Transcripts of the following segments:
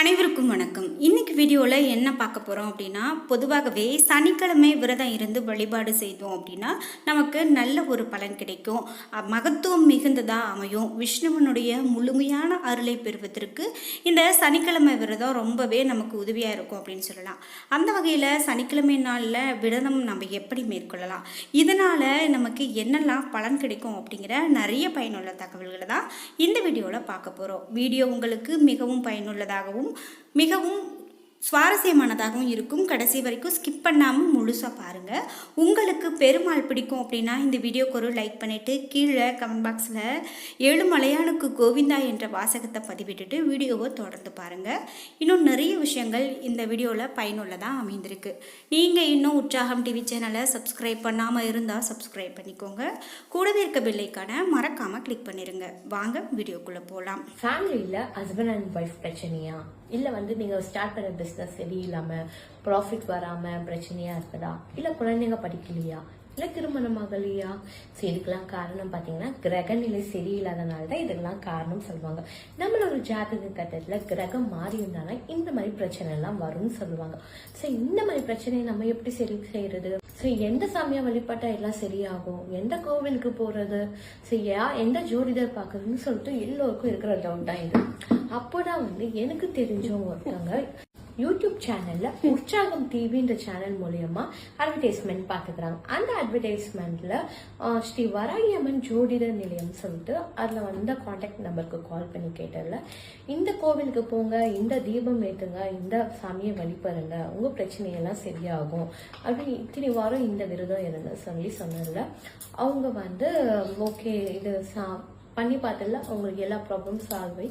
அனைவருக்கும் வணக்கம். இன்னைக்கு வீடியோவில் என்ன பார்க்க போகிறோம் அப்படின்னா பொதுவாகவே சனிக்கிழமை விரதம் இருந்து வழிபாடு செய்தோம் அப்படின்னா நமக்கு நல்ல ஒரு பலன் கிடைக்கும். மகத்துவம் மிகுந்ததாக அமையும். விஷ்ணுவனுடைய முழுமையான அருளை பெறுவதற்கு இந்த சனிக்கிழமை விரதம் ரொம்பவே நமக்கு உதவியாக இருக்கும் அப்படின்னு சொல்லலாம். அந்த வகையில் சனிக்கிழமை நாளில் விரதம் நம்ம எப்படி மேற்கொள்ளலாம்? இதனால் நமக்கு என்னெல்லாம் பலன் கிடைக்கும் அப்படிங்கிற நிறைய பயனுள்ள தகவல்களை தான் இந்த வீடியோவில் பார்க்க போகிறோம் வீடியோ உங்களுக்கு மிகவும் பயனுள்ளதாகவும் மிகவும் சுவாரஸ்யமானதாகவும் இருக்கும். கடைசி வரைக்கும் ஸ்கிப் பண்ணாமல் முழுசாக பாருங்கள் உங்களுக்கு பெருமாள் பிடிக்கும் அப்படின்னா இந்த வீடியோக்கு ஒரு லைக் பண்ணிவிட்டு கீழே கமெண்ட் பாக்ஸில் ஏழு மலையானுக்கு கோவிந்தா என்ற வாசகத்தை பதிவிட்டுட்டு வீடியோவை தொடர்ந்து பாருங்கள் இன்னும் நிறைய விஷயங்கள் இந்த வீடியோவில் பயனுள்ளதாக அமைந்திருக்கு. நீங்கள் இன்னும் உற்சாகம் டிவி சேனலை சப்ஸ்கிரைப் பண்ணாமல் இருந்தால் சப்ஸ்கிரைப் பண்ணிக்கோங்க. கூடவே இருக்க பில்லைக்கான மறக்காமல் கிளிக் பண்ணிடுங்க வாங்க வீடியோக்குள்ளே போகலாம் ஃபேமிலியில் ஹஸ்பண்ட் அண்ட் ஒய்ஃப் பிரச்சனையா? இல்லை வந்து நீங்கள் ஸ்டார்ட் பண்ண பிஸ்னஸ் சரியில்லாமல் ப்ராஃபிட் வராமல் பிரச்சனையாக இருக்குதா? இல்லை குழந்தைங்க படிக்கலையா? இல்லை திருமணம் ஆகலையா ஸோ இதுக்கெல்லாம் காரணம் பார்த்தீங்கன்னா கிரகநிலை சரியில்லாதனால தான் இதுக்கெல்லாம் காரணம் சொல்லுவாங்க. நம்மளோட ஜாதக கட்டத்தில் கிரகம் மாறி இருந்தாலும் இந்த மாதிரி பிரச்சனை எல்லாம் வரும்னு சொல்லுவாங்க. ஸோ இந்த மாதிரி பிரச்சனையை நம்ம எப்படி சரி செய்யறது? ஸோ எந்த சாமியை வழிபட்டா எல்லாம் சரியாகும்? எந்த கோவிலுக்கு போறது? ஸோ யா எந்த ஜோதிடர் பார்க்குறதுன்னு சொல்லிட்டு எல்லோருக்கும் இருக்கிற டவுட் தான் இது. அப்போதான் வந்து எனக்கு தெரிஞ்சவங்க ஒருத்தவங்க யூடியூப் சேனல்ல உற்சாகம் டிவின்ற சேனல் மூலியமா அட்வர்டைஸ்மெண்ட் பார்த்துக்கிறாங்க அந்த அட்வர்டைஸ்மெண்ட்ல ஸ்ரீ வராகியம்மன் ஜோதிடர் நிலையம் சொல்லிட்டு அதுல வந்த காண்டாக்ட் நம்பருக்கு கால் பண்ணி கேட்டதுல இந்த கோவிலுக்கு போங்க இந்த தீபம் ஏத்துங்க இந்த சாமியை வழிபடுங்க உங்க பிரச்சனையெல்லாம் சரியாகும். அப்படின்னு இத்தனை வாரம் இந்த விரதம் இருங்க சொல்லி சொன்னதுல அவங்க வந்து ஓகே இது சா- பண்ணி பார்த்ததுல அவங்களுக்கு எல்லா ப்ராப்ளம் சால்வ் ஆகி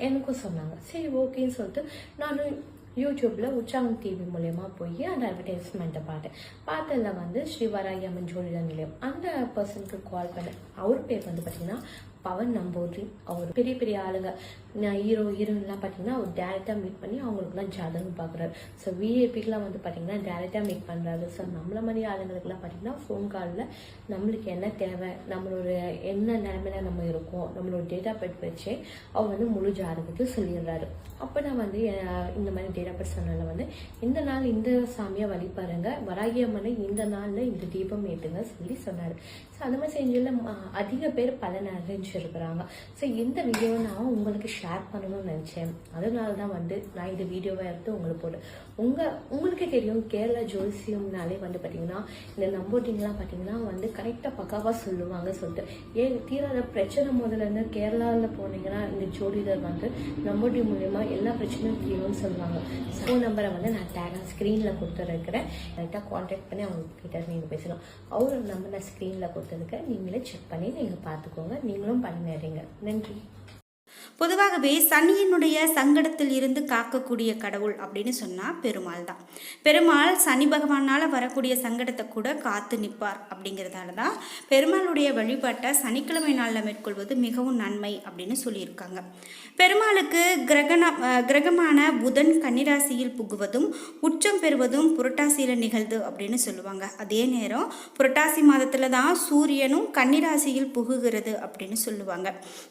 எனக்கும் சொன்னாங்க. சரி ஓகேன்னு சொல்லிட்டு நானும் யூடியூப்பில் உற்சாகம் டிவி மூலயமா போய் அந்த அட்வர்டைஸ்மெண்ட்டை பார்த்தேன். பார்த்ததில் வந்து ஸ்ரீவராய் அம்மன் ஜோதிட நிலையம். அந்த பர்சனுக்கு கால் பண்ணேன். அவர் பேர் வந்து பார்த்தீங்கன்னா பவன் நம்பூதிரி. அவர் பெரிய பெரிய ஆளுங்க. ஹீரோ ஹீரோயின்லாம் பார்த்தீங்கன்னா அவர் டேரெக்டாக மீட் பண்ணி அவங்களுக்குலாம் ஜாதகம் பார்க்குறாரு. ஸோ விஏபிக்கெலாம் வந்து பார்த்தீங்கன்னா டேரெக்டாக மீட் பண்ணுறாரு ஸோ நம்மள மாதிரி ஆளுங்களுக்குலாம் பார்த்தீங்கன்னா ஃபோன் காலில் நம்மளுக்கு என்ன தேவை நம்மளோட என்ன நிலைமையில நம்ம இருக்கோம் நம்மளோட டேட்டா பெட் வச்சு அவர் வந்து முழு ஜாதகத்தையும் சொல்லிடுறாரு. அப்போ நான் வந்து இந்த மாதிரி டேட்டா பெட் சொன்னதில் வந்து இந்த நாள் இந்த சாமியை வழிபாருங்க வராகிய அம்மனை இந்த நாளில் இந்த தீபம் ஏற்றுங்க சொல்லி சொன்னார். ஸோ அந்த மாதிரி செஞ்சதில் அதிக பேர் பலன் அடைஞ்சிருக்கிறாங்க ஸோ இந்த வீடியோவை நான் உங்களுக்கு ஷேர் பண்ணணும்னு நினச்சேன். அதனால தான் வந்து நான் இந்த வீடியோவை எடுத்து உங்களுக்கு போட்டு உங்கள் உங்களுக்கே தெரியும் கேரளா ஜோசியம்னாலே வந்து பார்த்தீங்கன்னா இந்த நம்போட்டிங்லாம் பார்த்தீங்கன்னா வந்து கரெக்டாக பக்காவாக சொல்லுவாங்க சொல்லிட்டு. ஏன் தீராத பிரச்சனை முதல்ல இருந்து கேரளாவில் போனீங்கன்னா இந்த ஜோதிடர் வந்து நம்போட்டி மூலயமா எல்லா பிரச்சனையும் தீரும்னு சொல்லுவாங்க. ஃபோன் நம்பரை வந்து நான் டேகாக ஸ்க்ரீனில் கொடுத்துருக்கிறேன். கரெக்டாக காண்டாக்ட் பண்ணி அவங்க கிட்ட நீங்கள் பேசலாம் அவர் நம்பர் நான் ஸ்க்ரீனில் கொடுத்துருக்கேன் நீங்களே செக் பண்ணி நீங்கள் பார்த்துக்கோங்க. நீங்களும் பண்ணிடுறீங்க. நன்றி. பொதுவாகவே சனியினுடைய சங்கடத்தில் இருந்து காக்கக்கூடிய கடவுள் அப்படின்னு சொன்னால் பெருமாள் தான். பெருமாள் சனி பகவானால் வரக்கூடிய சங்கடத்தை கூட காத்து நிற்பார் அப்படிங்கிறதால தான் பெருமாளுடைய வழிபாட்டை சனிக்கிழமை நாளில் மேற்கொள்வது மிகவும் நன்மை அப்படின்னு சொல்லியிருக்காங்க. பெருமாளுக்கு கிரகண கிரகமான புதன் கன்னிராசியில் புகுவதும் உச்சம் பெறுவதும் புரட்டாசியில் நிகழ்ந்து அப்படின்னு சொல்லுவாங்க. அதே நேரம் புரட்டாசி மாதத்தில் தான் சூரியனும் கன்னிராசியில் புகுகிறது அப்படின்னு சொல்லுவாங்க.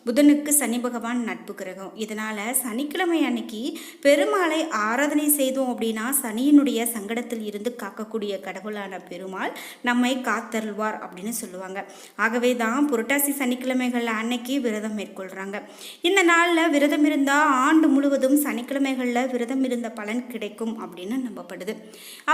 புதனுக்கு சனி பகவான் நட்பு கிரகம். இதனால் சனிக்கிழமை அன்னைக்கு பெருமாளை ஆராதனை செய்தோம் அப்படின்னா சனியினுடைய சங்கடத்தில் இருந்து காக்கக்கூடிய கடவுளான பெருமாள் நம்மை காத்தருள்வார் அப்படின்னு சொல்லுவாங்க. ஆகவே தான் புரட்டாசி சனிக்கிழமைகள் அன்னைக்கு விரதம் மேற்கொள்கிறாங்க இந்த நாளில் விரதம் இருந்தால் ஆண்டு முழுவதும் சனிக்கிழமைகளில் விரதம் இருந்த பலன் கிடைக்கும் அப்படின்னு நம்பப்படுது.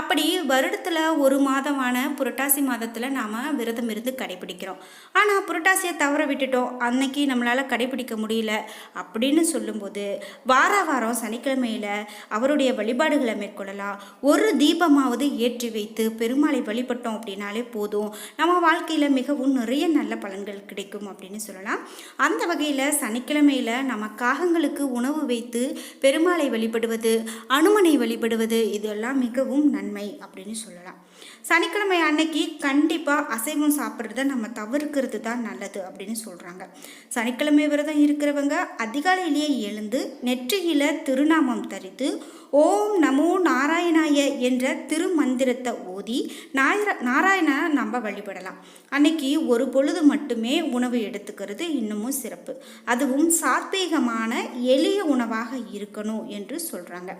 அப்படி வருடத்தில் ஒரு மாதமான புரட்டாசி மாதத்தில் நாம் விரதம் இருந்து கடைபிடிக்கிறோம். ஆனால் புரட்டாசியை தவற விட்டுட்டோம். அன்னைக்கு நம்மளால் கடைபிடிக்க முடியல. அப்படின்னு சொல்லும்போது வார வாரம் சனிக்கிழமையில் அவருடைய வழிபாடுகளை மேற்கொள்ளலாம். ஒரு தீபமாவது ஏற்றி வைத்து பெருமாளை வழிபட்டோம் அப்படின்னாலே போதும். நம்ம வாழ்க்கையில் மிகவும் நிறைய நல்ல பலன்கள் கிடைக்கும் அப்படின்னு சொல்லலாம். அந்த வகையில் சனிக்கிழமையில் நம்ம காகங்களுக்கு உணவு வைத்து பெருமாளை வழிபடுவது அனுமனை வழிபடுவது இதெல்லாம் மிகவும் நன்மை அப்படின்னு சொல்லலாம். சனிக்கிழமை அன்னைக்கு கண்டிப்பாக அசைவம் சாப்பிட்றத நம்ம தவிர்க்கிறது தான் நல்லது அப்படின்னு சொல்கிறாங்க சனிக்கிழமை விரதம் இருக்கிறவங்க அதிகாலையிலேயே எழுந்து நெற்றியில் திருநாமம் தரித்து ஓம் நமோ நாராயணாய என்ற திருமந்திரத்தை ஓதி நாயர நாராயணனை நம்ம வழிபடலாம். அன்னைக்கு ஒரு பொழுது மட்டுமே உணவு எடுத்துக்கிறது இன்னமும் சிறப்பு. அதுவும் சாத்வீகமான எளிய உணவாக இருக்கணும் என்று சொல்கிறாங்க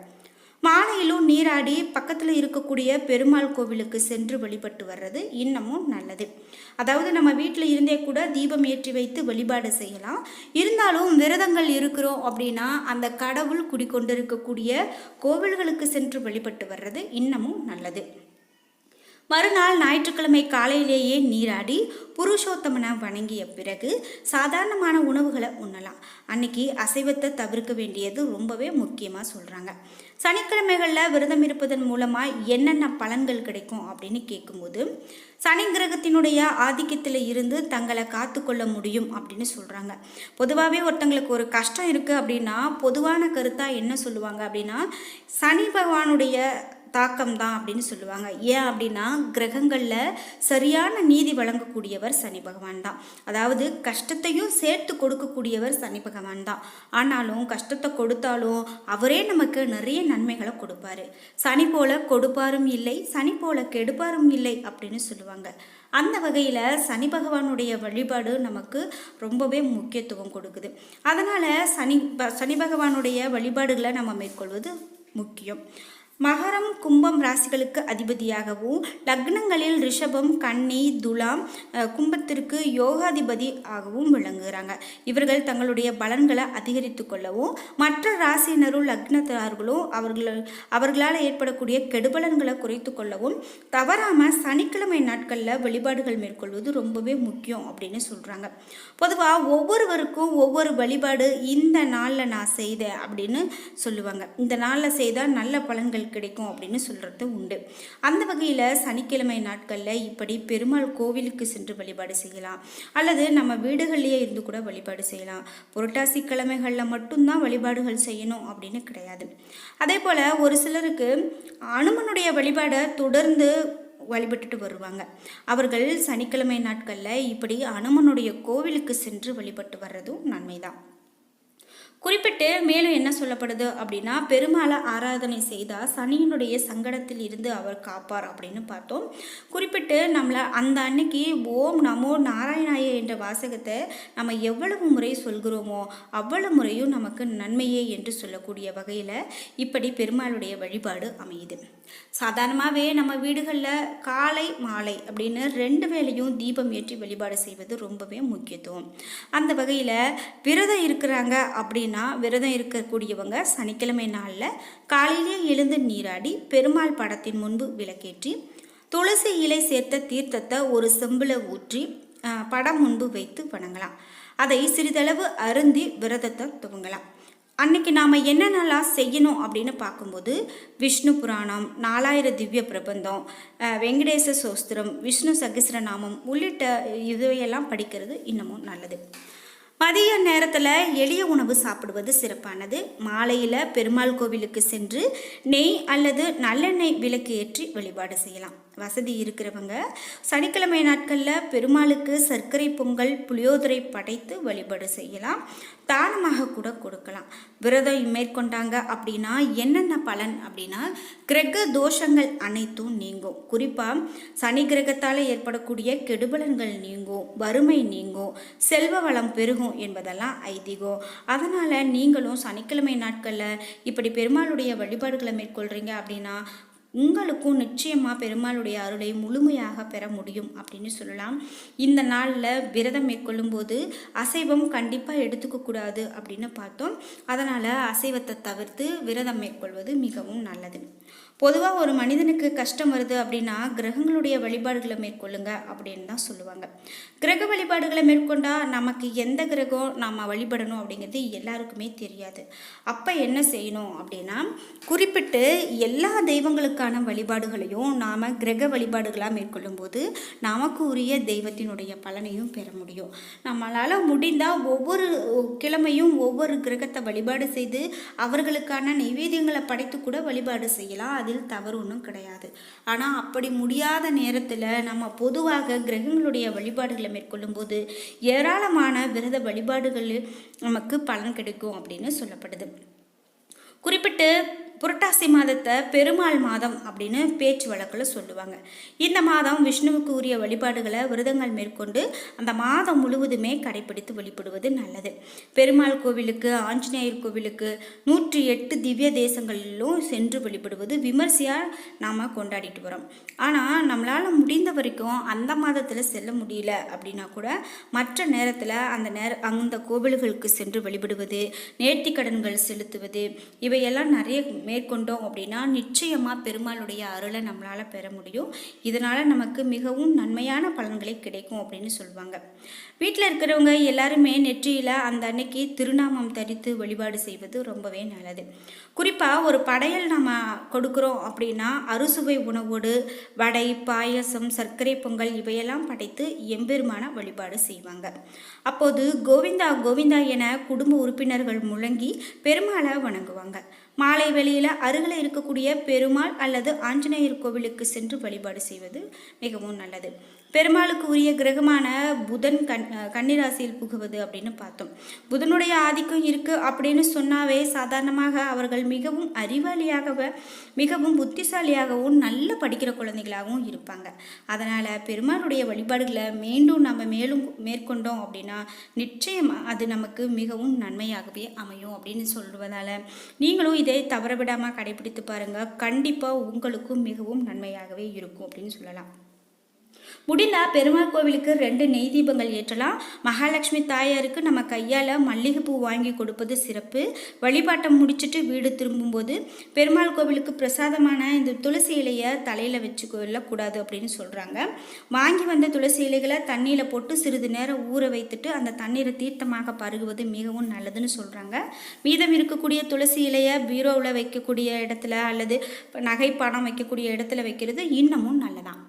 மாலையிலும் நீராடி பக்கத்தில் இருக்கக்கூடிய பெருமாள் கோவிலுக்கு சென்று வழிபட்டு வர்றது இன்னமும் நல்லது. அதாவது நம்ம வீட்டில் இருந்தே கூட தீபம் ஏற்றி வைத்து வழிபாடு செய்யலாம். இருந்தாலும் விரதங்கள் இருக்கிறோம் அப்படின்னா அந்த கடவுள் குடிக்கொண்டிருக்கக்கூடிய கோவில்களுக்கு சென்று வழிபட்டு வர்றது இன்னமும் நல்லது. மறுநாள் ஞாயிற்றுக்கிழமை காலையிலேயே நீராடி புருஷோத்தமனை வணங்கிய பிறகு சாதாரணமான உணவுகளை உண்ணலாம். அன்னைக்கு அசைவத்தை தவிர்க்க வேண்டியது ரொம்பவே முக்கியமாக சொல்கிறாங்க சனிக்கிழமைகளில் விரதம் இருப்பதன் மூலமாக என்னென்ன பலன்கள் கிடைக்கும் அப்படின்னு கேட்கும்போது சனி கிரகத்தினுடைய ஆதிக்கத்தில் இருந்து தங்களை காத்துக்கொள்ள முடியும் அப்படின்னு சொல்கிறாங்க பொதுவாகவே ஒருத்தங்களுக்கு ஒரு கஷ்டம் இருக்குது அப்படின்னா பொதுவான கருத்தாக என்ன சொல்லுவாங்க அப்படின்னா சனி பகவானுடைய தாக்கம் தான் அப்படின்னு சொல்லுவாங்க. ஏன் அப்படின்னா கிரகங்களில் சரியான நீதி வழங்கக்கூடியவர் சனி பகவான் தான். அதாவது கஷ்டத்தையும் சேர்த்து கொடுக்கக்கூடியவர் சனி பகவான் தான். ஆனாலும் கஷ்டத்தை கொடுத்தாலும் அவரே நமக்கு நிறைய நன்மைகளை கொடுப்பாரு. சனி போல கொடுப்பாரும் இல்லை சனி போல கெடுப்பாரும் இல்லை அப்படின்னு சொல்லுவாங்க. அந்த வகையில் சனி பகவானுடைய வழிபாடு நமக்கு ரொம்பவே முக்கியத்துவம் கொடுக்குது. அதனால் சனி ப- சனி பகவானுடைய வழிபாடுகளை நம்ம மேற்கொள்வது முக்கியம். மகரம் கும்பம் ராசிகளுக்கு அதிபதியாகவும் லக்னங்களில் ரிஷபம் கன்னி துலாம் கும்பத்திற்கு யோகாதிபதி ஆகவும் விளங்குகிறாங்க. இவர்கள் தங்களுடைய பலன்களை அதிகரித்து கொள்ளவும் மற்ற ராசியினரும் லக்னத்தார்களும் அவர்கள் அவர்களால் ஏற்படக்கூடிய கெடுபலன்களை குறைத்து கொள்ளவும் தவறாமல் சனிக்கிழமை நாட்களில் வழிபாடுகள் மேற்கொள்வது ரொம்பவே முக்கியம் அப்படின்னு சொல்கிறாங்க பொதுவாக ஒவ்வொருவருக்கும் ஒவ்வொரு வழிபாடு இந்த நாளில் நான் செய்தேன் அப்படின்னு சொல்லுவாங்க. இந்த நாளில் செய்தால் நல்ல பலன்கள் கிடைக்கும் அப்படின்னு சொல்கிறது உண்டு. அந்த வகையில் சனிக்கிழமை நாட்களில் இப்படி பெருமாள் கோவிலுக்கு சென்று வழிபாடு செய்யலாம். அல்லது நம்ம வீடுகள்லேயே இருந்து கூட வழிபாடு செய்யலாம். புரட்டாசி கிழமைகளில் மட்டும்தான் வழிபாடுகள் செய்யணும் அப்படின்னு கிடையாது. அதே போல் ஒரு சிலருக்கு அனுமனுடைய வழிபாடை தொடர்ந்து வழிபட்டுட்டு வருவாங்க. அவர்கள் சனிக்கிழமை நாட்களில் இப்படி அனுமனுடைய கோவிலுக்கு சென்று வழிபட்டு வர்றதும் நன்மைதான். குறிப்பிட்டு மேலும் என்ன சொல்லப்படுது அப்படின்னா பெருமாளை ஆராதனை செய்தால் சனியினுடைய சங்கடத்தில் இருந்து அவர் காப்பார் அப்படின்னு பார்த்தோம். குறிப்பிட்டு நம்மளை அந்த அன்னைக்கு ஓம் நமோ நாராயண என்ற வாசகத்தை நம்ம எவ்வளவு முறை சொல்கிறோமோ அவ்வளவு முறையும் நமக்கு நன்மையே என்று சொல்லக்கூடிய வகையில் இப்படி பெருமாளுடைய வழிபாடு அமையுது. சாதாரணமாகவே நம்ம வீடுகளில் காலை மாலை அப்படின்னு ரெண்டு வேளையும் தீபம் ஏற்றி வழிபாடு செய்வது ரொம்பவே முக்கியத்துவம். அந்த வகையில் விரதம் இருக்கிறாங்க அப்படின்னா விரதம் இருக்கக்கூடியவங்க சனிக்கிழமை நாளில் காலையிலே எழுந்து நீராடி பெருமாள் படத்தின் முன்பு விளக்கேற்றி துளசி இலை சேர்த்த தீர்த்தத்தை ஒரு செம்பில் ஊற்றி படம் முன்பு வைத்து வணங்கலாம். அதை சிறிதளவு அருந்தி விரதத்தை துவங்கலாம். அன்னைக்கு நாம் என்னென்னலாம் செய்யணும் அப்படின்னு பார்க்கும்போது விஷ்ணு புராணம் நாலாயிர திவ்ய பிரபந்தம் வெங்கடேச சோஸ்திரம் விஷ்ணு சகசிரநாமம் உள்ளிட்ட இதையெல்லாம் படிக்கிறது இன்னமும் நல்லது. மதிய நேரத்தில் எளிய உணவு சாப்பிடுவது சிறப்பானது. மாலையில் பெருமாள் கோவிலுக்கு சென்று நெய் அல்லது நல்லெண்ணெய் விளக்கு ஏற்றி வழிபாடு செய்யலாம். வசதி இருக்கிறவங்க. சனிக்கிழமை நாட்களில் பெருமாளுக்கு சர்க்கரை பொங்கல் புளியோதரை படைத்து வழிபாடு செய்யலாம். தானமாக கூட கொடுக்கலாம். விரதம் மேற்கொண்டாங்க அப்படின்னா என்னென்ன பலன் அப்படின்னா கிரக தோஷங்கள் அனைத்தும் நீங்கும். குறிப்பாக சனி கிரகத்தால் ஏற்படக்கூடிய கெடுபலன்கள் நீங்கும் வறுமை நீங்கும் செல்வ வளம் பெருகும் என்பதெல்லாம் ஐதீகம். அதனால் நீங்களும் சனிக்கிழமை நாட்களில் இப்படி பெருமாளுடைய வழிபாடுகளை மேற்கொள்கிறீங்க அப்படின்னா உங்களுக்கும் நிச்சயமாக பெருமாளுடைய அருளை முழுமையாக பெற முடியும் அப்படின்னு சொல்லலாம். இந்த நாளில் விரதம் மேற்கொள்ளும்போது அசைவம் கண்டிப்பாக எடுத்துக்கக்கூடாது அப்படின்னு பார்த்தோம். அதனால் அசைவத்தை தவிர்த்து விரதம் மேற்கொள்வது மிகவும் நல்லது. பொதுவாக ஒரு மனிதனுக்கு கஷ்டம் வருது அப்படின்னா கிரகங்களுடைய வழிபாடுகளை மேற்கொள்ளுங்க அப்படின்னு தான் சொல்லுவாங்க. கிரக வழிபாடுகளை மேற்கொண்டால் நமக்கு எந்த கிரகம் நாம் வழிபடணும் அப்படிங்கிறது எல்லாருக்குமே தெரியாது. அப்போ என்ன செய்யணும் அப்படின்னா குறிப்பிட்டு எல்லா தெய்வங்களுக்கான கோவிலுக்கான வழிபாடுகளையும் நாம் கிரக வழிபாடுகளாக மேற்கொள்ளும்போது நமக்கு உரிய தெய்வத்தினுடைய பலனையும் பெற முடியும். நம்மளால் முடிந்தால் ஒவ்வொரு கிழமையும் ஒவ்வொரு கிரகத்தை வழிபாடு செய்து அவர்களுக்கான நைவேத்தியங்களை படைத்து கூட வழிபாடு செய்யலாம். அதில் தவறு ஒன்றும் கிடையாது. ஆனால் அப்படி முடியாத நேரத்தில் நம்ம பொதுவாக கிரகங்களுடைய வழிபாடுகளை மேற்கொள்ளும்போது ஏராளமான விரத வழிபாடுகள் நமக்கு பலன் கிடைக்கும் அப்படின்னு சொல்லப்படுது. குறிப்பிட்டு புரட்டாசி மாதத்தை பெருமாள் மாதம் அப்படின்னு பேச்சு வழக்கில் சொல்லுவாங்க. இந்த மாதம் விஷ்ணுவுக்கு உரிய வழிபாடுகளை விரதங்கள் மேற்கொண்டு அந்த மாதம் முழுவதுமே கடைபிடித்து வழிபடுவது நல்லது. பெருமாள் கோவிலுக்கு ஆஞ்சநேயர் கோவிலுக்கு நூற்றி எட்டு திவ்ய தேசங்களிலும் சென்று வழிபடுவது விமர்சையாக நாம் கொண்டாடிட்டு வரோம் ஆனால் நம்மளால் முடிந்த வரைக்கும் அந்த மாதத்தில் செல்ல முடியல அப்படின்னா கூட மற்ற நேரத்தில் அந்த நேர அந்த கோவில்களுக்கு சென்று வழிபடுவது நேர்த்திக்கடன்கள் செலுத்துவது இவையெல்லாம் நிறைய மேற்கொண்டோம் அப்படின்னா நிச்சயமாக பெருமாளுடைய அருளை நம்மளால் பெற முடியும். இதனால் நமக்கு மிகவும் நன்மையான பலன்களை கிடைக்கும் அப்படின்னு சொல்லுவாங்க வீட்டில் இருக்கிறவங்க எல்லாருமே நெற்றியில் அந்த அன்னைக்கு திருநாமம் தரித்து வழிபாடு செய்வது ரொம்பவே நல்லது. குறிப்பாக ஒரு படையல் நம்ம கொடுக்குறோம் அப்படின்னா அறுசுவை உணவோடு வடை பாயசம் சர்க்கரை பொங்கல் இவையெல்லாம் படைத்து எம்பெருமான வழிபாடு செய்வாங்க. அப்போது கோவிந்தா கோவிந்தா என குடும்ப உறுப்பினர்கள் முழங்கி பெருமாளை வணங்குவாங்க. மாலை வேளையில் அருகில் இருக்கக்கூடிய பெருமாள் அல்லது ஆஞ்சநேயர் கோவிலுக்கு சென்று வழிபாடு செய்வது மிகவும் நல்லது. பெருமாளுக்கு உரிய கிரகமான புதன் கண் கன்னிராசியில் புகுவது அப்படின்னு பார்த்தோம். புதனுடைய ஆதிக்கம் இருக்குது அப்படின்னு சொன்னாவே சாதாரணமாக அவர்கள் மிகவும் அறிவாளியாக மிகவும் புத்திசாலியாகவும் நல்ல படிக்கிற குழந்தைகளாகவும் இருப்பாங்க. அதனால் பெருமாளுடைய வழிபாடுகளை மீண்டும் நம்ம மேலும் மேற்கொண்டோம் அப்படின்னா நிச்சயமாக அது நமக்கு மிகவும் நன்மையாகவே அமையும் அப்படின்னு சொல்வதால் நீங்களும் இதை தவறவிடாமல் கடைபிடித்து பாருங்கள் கண்டிப்பாக உங்களுக்கும் மிகவும் நன்மையாகவே இருக்கும் அப்படின்னு சொல்லலாம். முடிந்தால் பெருமாள் கோவிலுக்கு ரெண்டு நெய் தீபங்கள் ஏற்றலாம். மகாலட்சுமி தாயாருக்கு நம்ம கையால் மல்லிகைப்பூ வாங்கி கொடுப்பது சிறப்பு. வழிபாட்டை முடிச்சுட்டு வீடு திரும்பும்போது பெருமாள் கோவிலுக்கு பிரசாதமான இந்த துளசி இலையை தலையில் வச்சு கொள்ளக்கூடாது அப்படின்னு சொல்கிறாங்க வாங்கி வந்த துளசி இலைகளை தண்ணியில் போட்டு சிறிது நேரம் ஊற வைத்துட்டு அந்த தண்ணீரை தீர்த்தமாக பருகுவது மிகவும் நல்லதுன்னு சொல்கிறாங்க மீதம் இருக்கக்கூடிய துளசி இலையை பீரோவில் வைக்கக்கூடிய இடத்துல அல்லது நகை பணம் வைக்கக்கூடிய இடத்துல வைக்கிறது இன்னமும் நல்லதான்.